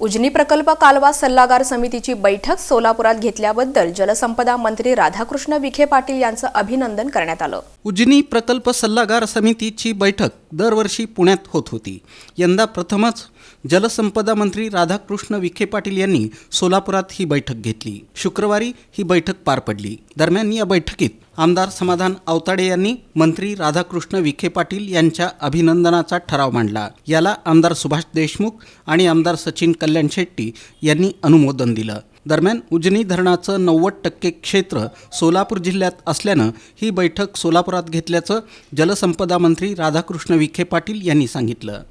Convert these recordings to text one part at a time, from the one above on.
उजनी प्रकल्प कालवा सल्लागार समितीची बैठक सोलापुरात घेतल्याबद्दल जलसंपदा मंत्री राधाकृष्ण विखे पाटील यांचं अभिनंदन करण्यात आलं. उजनी प्रकल्प सल्लागार समितीची बैठक दरवर्षी पुण्यात होत होती. यंदा प्रथमच जलसंपदा मंत्री राधाकृष्ण विखे पाटील यांनी सोलापुरात ही बैठक घेतली. शुक्रवारी ही बैठक पार पडली. दरम्यान या बैठकीत आमदार समाधान आवताडे यांनी मंत्री राधाकृष्ण विखे पाटील यांच्या अभिनंदनाचा ठराव मांडला. याला आमदार सुभाष देशमुख आणि आमदार सचिन कल्याण शेट्टी यांनी अनुमोदन दिलं. दरम्यान उजनी धरणाचं नव्वद टक्के क्षेत्र सोलापूर जिल्ह्यात असल्यानं ही बैठक सोलापुरात घेतल्याचं जलसंपदा मंत्री राधाकृष्ण विखे पाटील यांनी सांगितलं.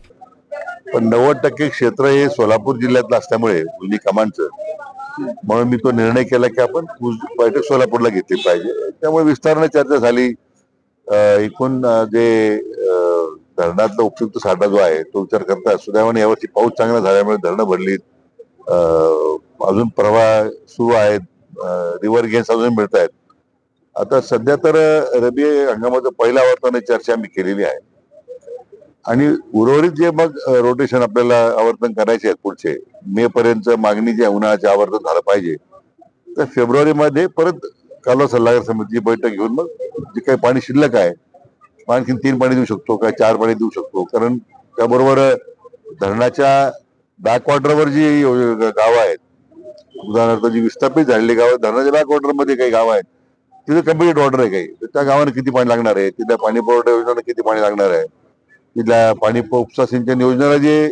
पण नव्वद टक्के क्षेत्र हे सोलापूर जिल्ह्यातलं असल्यामुळे उजनी कमांडचं म्हणून मी तो निर्णय केला की आपण बैठक सोलापूरला घेतली पाहिजे. त्यामुळे विस्ताराने चर्चा झाली. एकूण जे अं, धरणातला उपयुक्त साठा जो आहे तो विचार करता सुदैवाने यावर्षी पाऊस चांगला झाल्यामुळे धरणं भरली अजून प्रवाह सुरू आहेत रिव्हर गेन्स अजून मिळत आहेत आता सध्या तर रबी हंगामाचं पहिला आवर्तन चर्चा आम्ही केलेली आहे. आणि उर्वरित जे मग रोटेशन आपल्याला आवर्तन करायचे आहेत पुढचे मे पर्यंत मागणी जे उन्हाळ्याचे आवर्तन झालं पाहिजे. तर फेब्रुवारीमध्ये परत कालवा सल्लागार समितीची बैठक घेऊन मग जे काही पाणी शिल्लक आहे आणखी आणखीन तीन पाणी देऊ शकतो का चार पाणी देऊ शकतो? कारण त्याबरोबर धरणाच्या बॅकवॉटरवर जी गावं आहेत उदाहरणार्थ जी विस्थापित झालेली गावं धरणाच्या बॅकमध्ये काही गावं आहेत तिथे कंप्लीट वॉटर आहे काही. त्या गावांना किती पाणी लागणार आहे? तिथल्या पाणी पुरवठा योजनेला किती पाणी लागणार आहे? तिथल्या पाणी उपसा सिंचन योजनेला जे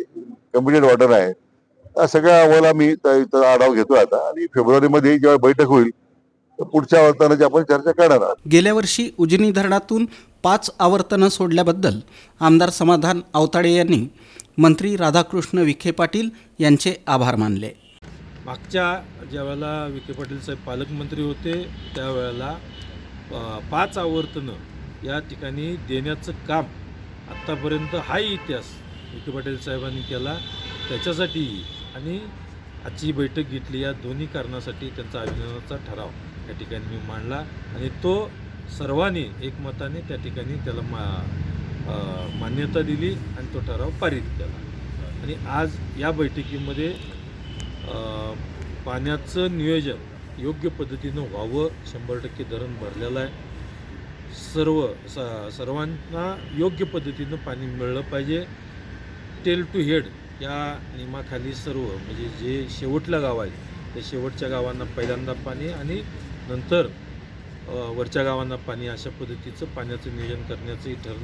कम्प्लिटेड वॉटर आहे त्या सगळ्या अहवाला मी आढावा घेतोय आता. आणि फेब्रुवारीमध्ये जेव्हा बैठक होईल तर पुढच्या आवर्तनाची आपण चर्चा करणार आहोत. गेल्या वर्षी उजनी धरणातून पाच आवर्तनं सोडल्याबद्दल आमदार समाधान अवताडे यांनी मंत्री राधाकृष्ण विखे पाटील यांचे आभार मानले. मागच्या ज्यावेळेला विखे पाटील साहेब पालकमंत्री होते त्यावेळेला पाच आवर्तनं या ठिकाणी देण्याचं काम आत्तापर्यंत हाही इतिहास विखे पाटील साहेबांनी केला त्याच्यासाठी आणि आजची बैठक घेतली या दोन्ही कारणासाठी त्यांचा अभिनंदनाचा ठराव या ठिकाणी मी मांडला आणि तो सर्वांनी एकमताने त्या ठिकाणी त्याला मा मान्यता दिली आणि तो ठराव पारित केला. आणि आज या बैठकीमध्ये पाण्याचं नियोजन योग्य पद्धतीनं व्हावं शंभर टक्के धरण भरलेलं आहे. सर्व स सर्वांना योग्य पद्धतीनं पाणी मिळलं पाहिजे. टेल टू हेड या नियमाखाली सर्व म्हणजे जे शेवटला गाव आहेत त्या शेवटच्या गावांना पहिल्यांदा पाणी आणि नंतर वरच्या गावांना पाणी अशा पद्धतीचं पाण्याचं नियोजन करण्याचंही ठरलं.